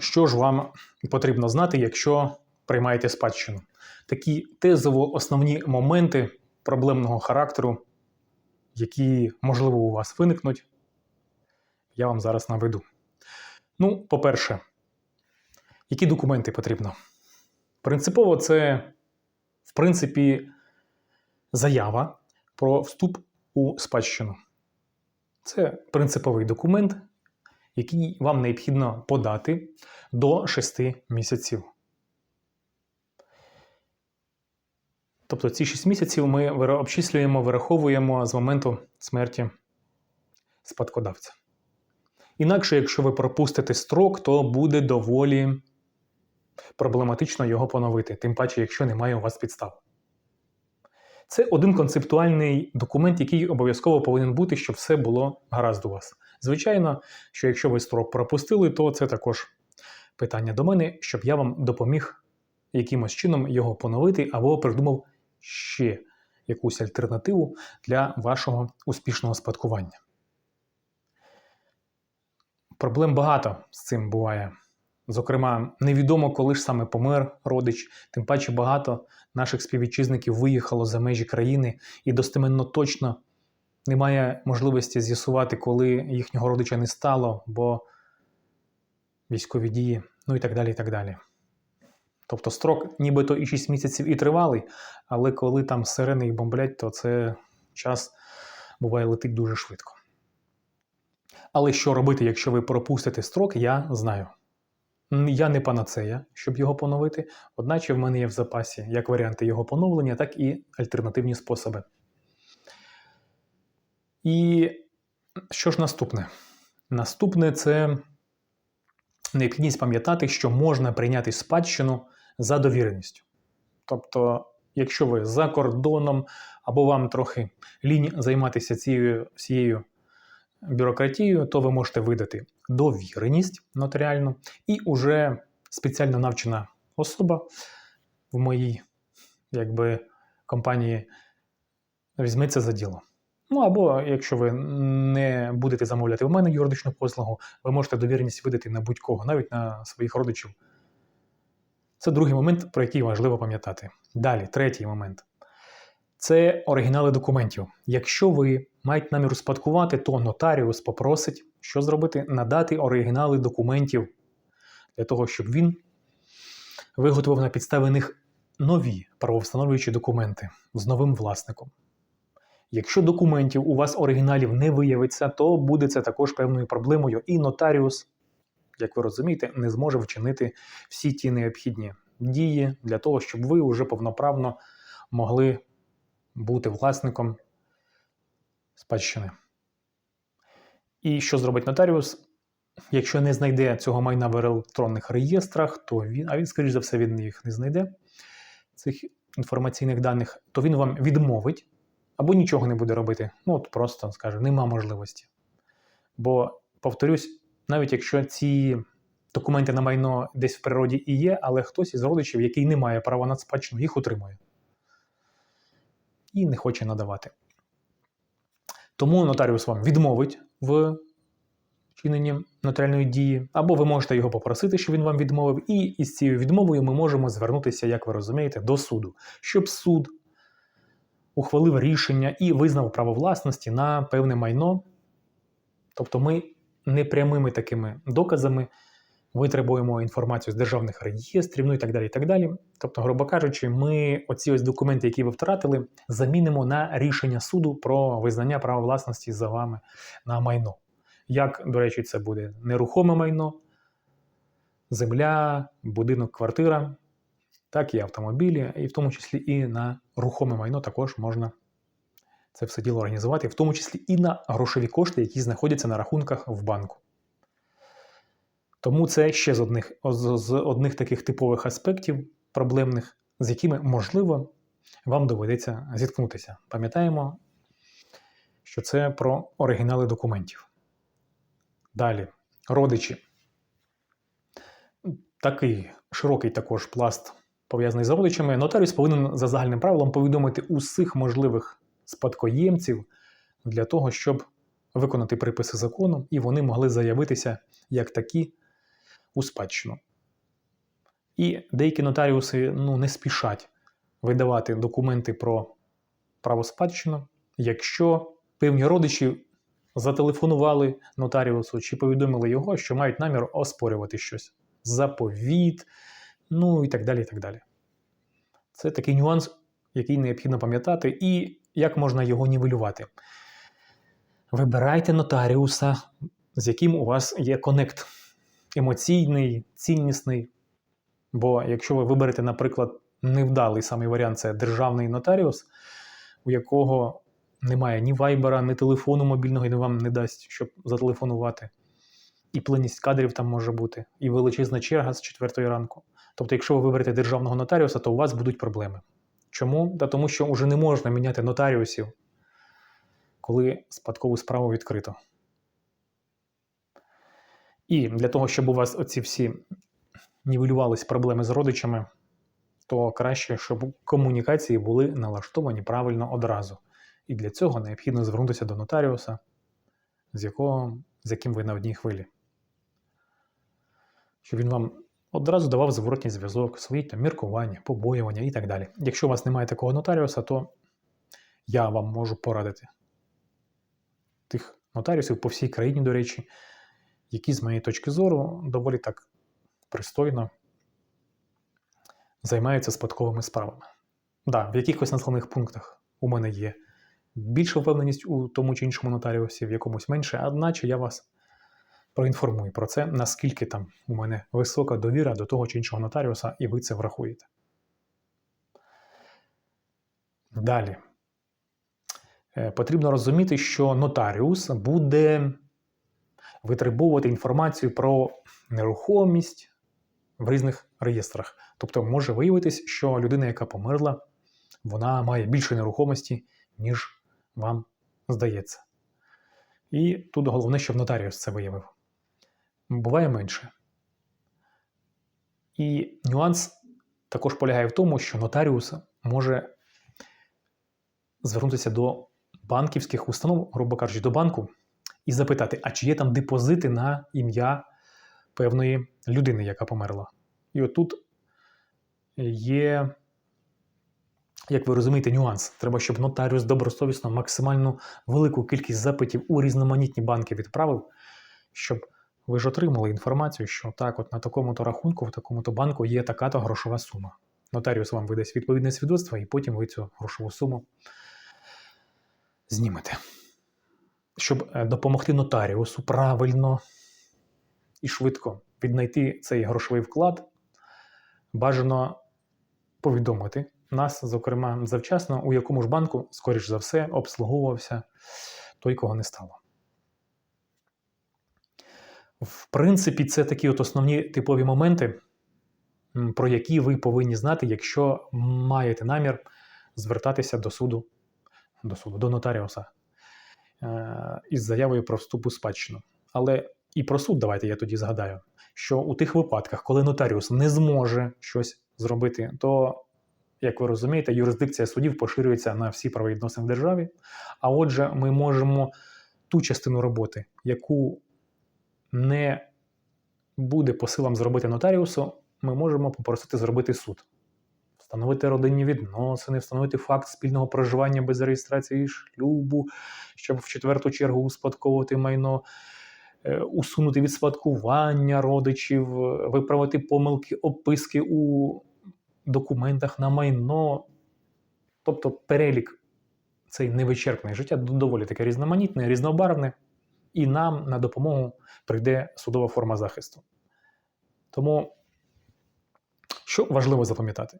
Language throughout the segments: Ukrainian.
Що ж вам потрібно знати, якщо приймаєте спадщину? Такі тезово основні моменти проблемного характеру, які, можливо, у вас виникнуть, я вам зараз наведу. Ну, по-перше, які документи потрібно? Принципово, це, в принципі, заява про вступ у спадщину. Це принциповий документ, який вам необхідно подати до 6 місяців. Тобто ці 6 місяців ми обчислюємо, вираховуємо з моменту смерті спадкодавця. Інакше, якщо ви пропустите строк, то буде доволі проблематично його поновити, тим паче, якщо немає у вас підстав. Це один концептуальний документ, який обов'язково повинен бути, щоб все було гаразд у вас. Звичайно, що якщо ви строк пропустили, то це також питання до мене, щоб я вам допоміг якимось чином його поновити або придумав ще якусь альтернативу для вашого успішного спадкування. Проблем багато з цим буває. Зокрема, невідомо, коли ж саме помер родич, тим паче багато наших співвітчизників виїхало за межі країни і достеменно точно немає можливості з'ясувати, коли їхнього родича не стало, бо військові дії, ну і так далі. і так далі. Тобто строк нібито і 6 місяців і тривалий, але коли там сирени і бомблять, то це час буває летить дуже швидко. Але що робити, якщо ви пропустите строк, я знаю. Я не панацея, щоб його поновити, одначе в мене є в запасі як варіанти його поновлення, так і альтернативні способи. І що ж наступне? Наступне це необхідність пам'ятати, що можна прийняти спадщину за довіреністю. Тобто, якщо ви за кордоном або вам трохи лінь займатися цією всією бюрократією, то ви можете видати довіреність нотаріальну, і уже спеціально навчена особа в моїй якби, компанії візьметься за діло. Ну або якщо ви не будете замовляти в мене юридичну послугу, ви можете довіреність видати на будь-кого, навіть на своїх родичів. Це другий момент, про який важливо пам'ятати. Далі, третій момент. Це оригінали документів. Якщо ви маєте намір успадкувати, то нотаріус попросить, що зробити? Надати оригінали документів для того, щоб він виготовив на підставі них нові правовстановлюючі документи з новим власником. Якщо документів у вас оригіналів не виявиться, то буде це також певною проблемою, і нотаріус, як ви розумієте, не зможе вчинити всі ті необхідні дії для того, щоб ви вже повноправно могли бути власником спадщини. І що зробить нотаріус? Якщо не знайде цього майна в електронних реєстрах, то він, а він, скоріш за все, він їх не знайде, цих інформаційних даних, то він вам відмовить або нічого не буде робити. Ну, от просто скаже, нема можливості. Бо, повторюсь, навіть якщо ці документи на майно десь в природі і є, але хтось із родичів, який не має права на спадщину, їх утримує і не хоче надавати. Тому нотаріус вам відмовить в вчиненні нотаріальної дії, або ви можете його попросити, щоб він вам відмовив, і із цією відмовою ми можемо звернутися, як ви розумієте, до суду, щоб суд ухвалив рішення і визнав право власності на певне майно. Тобто ми непрямими такими доказами витребуємо інформацію з державних реєстрів, ну і так далі. і так далі. Тобто, грубо кажучи, ми оці ось документи, які ви втратили, замінимо на рішення суду про визнання права власності за вами на майно. Як, до речі, це буде нерухоме майно, земля, будинок, квартира, так і автомобілі, і в тому числі і на рухоме майно також можна це все діло організувати, в тому числі і на грошові кошти, які знаходяться на рахунках в банку. Тому це ще з одних, з, з одних таких типових аспектів проблемних, з якими, можливо, вам доведеться зіткнутися. Пам'ятаємо, що це про оригінали документів. Далі, родичі. Такий широкий також пласт пов'язаний з родичами. Нотаріус повинен за загальним правилом повідомити усіх можливих спадкоємців для того, щоб виконати приписи закону, і вони могли заявитися як такі у спадщину. І деякі нотаріуси ну, не спішать видавати документи про право спадщину, якщо певні родичі зателефонували нотаріусу чи повідомили його, що мають намір оспорювати щось. Заповіт, ну і так далі. і так далі. Це такий нюанс, який необхідно пам'ятати, і як можна його нівелювати. Вибирайте нотаріуса, з яким у вас є конект емоційний, ціннісний. Бо якщо ви виберете, наприклад, невдалий самий варіант це державний нотаріус, у якого немає ні вайбера, ні телефону мобільного, і вам не дасть, щоб зателефонувати. І плинність кадрів там може бути, і величезна черга з 4 ранку. Тобто, якщо ви виберете державного нотаріуса, то у вас будуть проблеми. Чому? Та тому що вже не можна міняти нотаріусів, коли спадкову справу відкрито. І для того, щоб у вас оці всі нівелювались проблеми з родичами, то краще, щоб комунікації були налаштовані правильно одразу. І для цього необхідно звернутися до нотаріуса, з, якого, з яким ви на одній хвилі. Щоб він вам одразу давав зворотній зв'язок, свої там, міркування, побоювання і так далі. Якщо у вас немає такого нотаріуса, то я вам можу порадити тих нотаріусів по всій країні, до речі, які, з моєї точки зору, доволі так пристойно займаються спадковими справами. Да, в якихось населених пунктах у мене є більша впевненість у тому чи іншому нотаріусі, в якомусь менше, одначе я вас проінформую про це, наскільки там у мене висока довіра до того чи іншого нотаріуса, і ви це врахуєте. Далі. Е, Потрібно розуміти, що нотаріус буде витребовувати інформацію про нерухомість в різних реєстрах. Тобто може виявитись, що людина, яка померла, вона має більше нерухомості, ніж вам здається. І тут головне, щоб нотаріус це виявив. Буває менше. І нюанс також полягає в тому, що нотаріус може звернутися до банківських установ, грубо кажучи, до банку, і запитати, а чи є там депозити на ім'я певної людини, яка померла. І отут є, як ви розумієте, нюанс. Треба, щоб нотаріус добросовісно максимально велику кількість запитів у різноманітні банки відправив, щоб ви ж отримали інформацію, що так, от на такому-то рахунку, в такому-то банку є така-то грошова сума. Нотаріус вам видасть відповідне свідоцтво, і потім ви цю грошову суму знімете. Щоб е, допомогти нотаріусу правильно і швидко віднайти цей грошовий вклад, бажано повідомити нас, зокрема, завчасно, у якому ж банку, скоріш за все, обслуговувався той, кого не стало. В принципі, це такі от основні типові моменти, про які ви повинні знати, якщо маєте намір звертатися до суду, до суду, до нотаріуса е, із заявою про вступ у спадщину. Але і про суд давайте я тоді згадаю, що у тих випадках, коли нотаріус не зможе щось зробити, то, як ви розумієте, юрисдикція судів поширюється на всі правовідносини в державі. А отже, ми можемо ту частину роботи, яку не буде по силам зробити нотаріусу, ми можемо попросити зробити суд. Встановити родинні відносини, встановити факт спільного проживання без реєстрації шлюбу, щоб в четверту чергу успадковувати майно, е, усунути від спадкування родичів, виправити помилки, описки у документах на майно. Тобто перелік цей невичерпний життя доволі таке різноманітне, різнобарвне, і нам на допомогу прийде судова форма захисту. Тому, що важливо запам'ятати?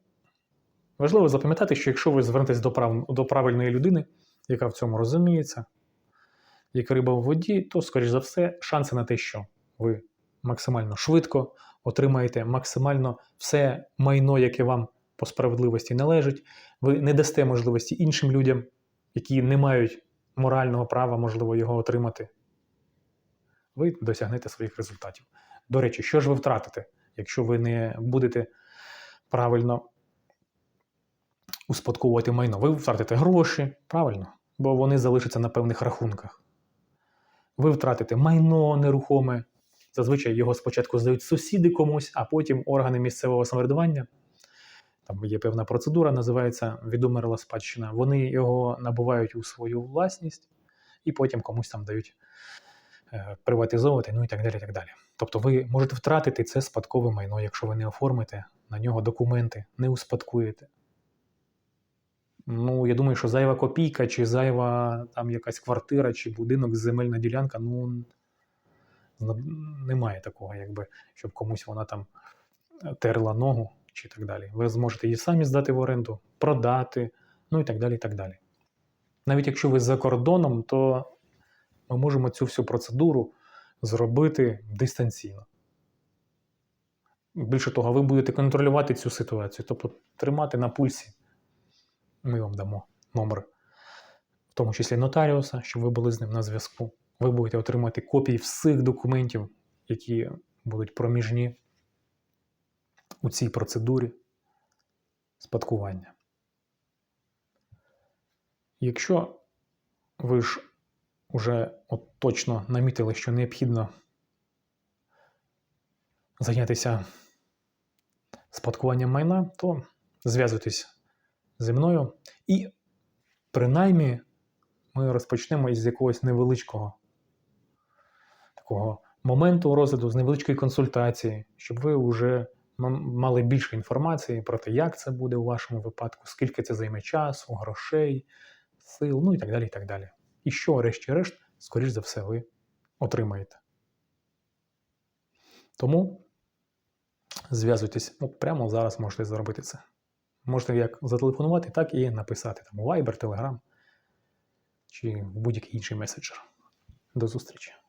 Важливо запам'ятати, що якщо ви звернетесь до, прав... до правильної людини, яка в цьому розуміється, як риба в воді, то, скоріш за все, шанси на те, що ви максимально швидко отримаєте максимально все майно, яке вам по справедливості належить. Ви не дасте можливості іншим людям, які не мають морального права, можливо, його отримати. Ви досягнете своїх результатів. До речі, що ж ви втратите, якщо ви не будете правильно успадковувати майно? Ви втратите гроші, правильно? Бо вони залишаться на певних рахунках. Ви втратите майно нерухоме, Зазвичай його спочатку здають сусіди комусь, а потім органи місцевого самоврядування. Там є певна процедура, називається відомерла спадщина. Вони його набувають у свою власність і потім комусь там дають приватизовувати, ну і так далі. і так далі. Тобто ви можете втратити це спадкове майно, якщо ви не оформите на нього документи, не успадкуєте. Ну, я думаю, що зайва копійка, чи зайва там якась квартира, чи будинок, земельна ділянка, ну немає такого, якби, щоб комусь вона там е, терла ногу чи так далі. Ви зможете її самі здати в оренду, продати, ну і так далі. і так далі. Навіть якщо ви за кордоном, то ми можемо цю всю процедуру зробити дистанційно. Більше того, ви будете контролювати цю ситуацію, тобто тримати на пульсі. Ми вам дамо номер, в тому числі нотаріуса, щоб ви були з ним на зв'язку. Ви будете отримати копії всіх документів, які будуть проміжні у цій процедурі спадкування. Якщо ви ж вже от точно намітили, що необхідно зайнятися спадкуванням майна, то зв'язуйтесь зі мною і принаймні ми розпочнемо із якогось невеличкого такого моменту розгляду, з невеличкої консультації, щоб ви вже мали більше інформації про те, як це буде у вашому випадку, скільки це займе часу, грошей, сил, ну і так далі. І так далі. І що, врешті-решт, скоріш за все, ви отримаєте. Тому зв'язуйтесь, ну, прямо зараз можете зробити це. Можете як зателефонувати, так і написати там Viber, Telegram чи в будь-який інший меседжер. До зустрічі!